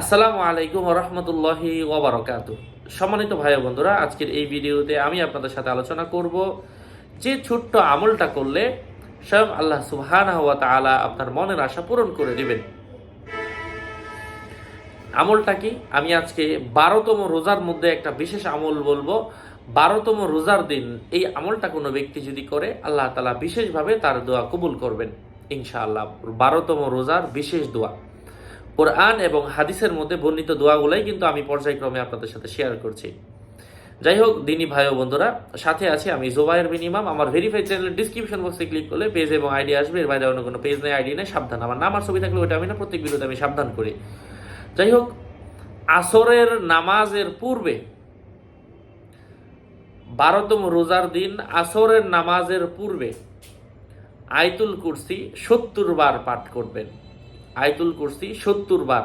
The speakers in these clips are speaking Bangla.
আসসালামু আলাইকুম রহমতুল্লাহি ওবরাকাতু সম্মানিত ভাই বন্ধুরা, আজকের এই ভিডিওতে আমি আপনাদের সাথে আলোচনা করব যে ছোট্ট আমলটা করলে স্বয়ং আল্লাহ সুবহান ওয়া তাআলা আপনার মনের আশা পূরণ করে দিবেন। আমলটা কি? আমি আজকে বারোতম রোজার মধ্যে একটা বিশেষ আমল বলব। বারোতম রোজার দিন এই আমলটা কোনো ব্যক্তি যদি করে, আল্লাহ তালা বিশেষভাবে তার দোয়া কবুল করবেন, ইনশাআল্লাহ। বারোতম রোজার বিশেষ দোয়া। কোরআন এবং হাদিসের মধ্যে বর্ণিত দোয়াগুলাই কিন্তু আমি পর্যায়ক্রমে আপনাদের সাথে শেয়ার করছি। যাই হোক দিনী ভাই ও বন্ধুরা, সাথে আছে আমি জোবায়ের মিনিমাম আমার ভেরিফাইড চ্যানেলের ডিসক্রিপশন বক্সে ক্লিক করলে পেজ এবং আইডি আসবে। এর বাইরে অন্য কোনো পেজ নেই আইডি নেই, সাবধান। আমার নাম আর ছবি থাকলে ওটা আমি না, প্রত্যেক ভিডিওতে আমি সাবধান করি। যাই হোক আসরের নামাজের পূর্বে বারোতম রোজার দিন আসরের নামাজের পূর্বে আয়তুল কুরসি সত্তর বার পাঠ করবেন। আয়তুল কুরসি সত্তর বার।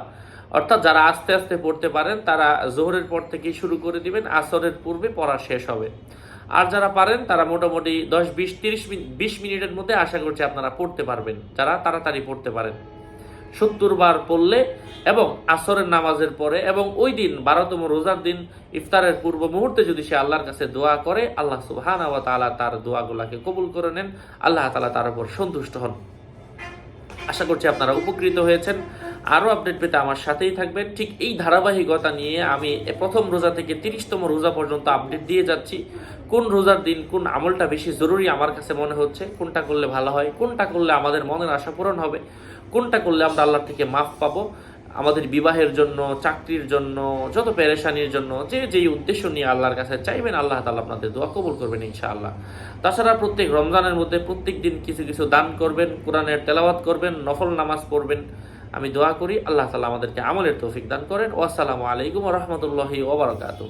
অর্থাৎ যারা আস্তে আস্তে পড়তে পারেন, তারা জোহরের পর থেকেই শুরু করে দিবেন, আসরের পূর্বে পড়া শেষ হবে। আর যারা পারেন, তারা মোটামুটি দশ, বিশ, তিরিশ মিনিট বিশ মিনিটের মধ্যে আশা করছি আপনারা পড়তে পারবেন। যারা তাড়াতাড়ি পড়তে পারেন। সত্তর বার পড়লে এবং আসরের নামাজের পরে এবং ওই দিন বারোতম রোজার দিন ইফতারের পূর্ব মুহূর্তে যদি সে আল্লাহর কাছে দোয়া করে, আল্লাহ তাআলা তার দোয়াগুলাকে কবুল করে নেন। আল্লাহ তালা তার উপর সন্তুষ্ট হন। আশা করছি আপনারা উপকৃত হয়েছেন। আরও আপডেট পেতে আমার সাথেই থাকবেন। ঠিক এই ধারাবাহিকতা নিয়ে আমি প্রথম রোজা থেকে তিরিশতম রোজা পর্যন্ত আপডেট দিয়ে যাচ্ছি। কোন রোজার দিন কোন আমলটা বেশি জরুরি আমার কাছে মনে হচ্ছে, কোনটা করলে ভালো হয়, কোনটা করলে আমাদের মনের আশা পূরণ হবে, কোনটা করলে আমরা আল্লাহ থেকে মাফ পাবো আমাদের বিবাহের জন্য, চাকরির জন্য, যত পেরেশানির জন্য, যে যেই উদ্দেশ্য নিয়ে আল্লাহর কাছে চাইবেন, আল্লাহ তালা আপনাদের দোয়া কবুল করবেন ইনশাআল্লাহ। তাছাড়া প্রত্যেক রমজানের মধ্যে প্রত্যেক দিন কিছু কিছু দান করবেন, কোরআনের তেলাওয়াত করবেন, নফল নামাজ পড়বেন। আমি দোয়া করি, আল্লাহ তালা আমাদেরকে আমলের তৌফিক দান করেন। ওয়াসালামু আলাইকুম রহমতুল্লাহি ওবরাকাতু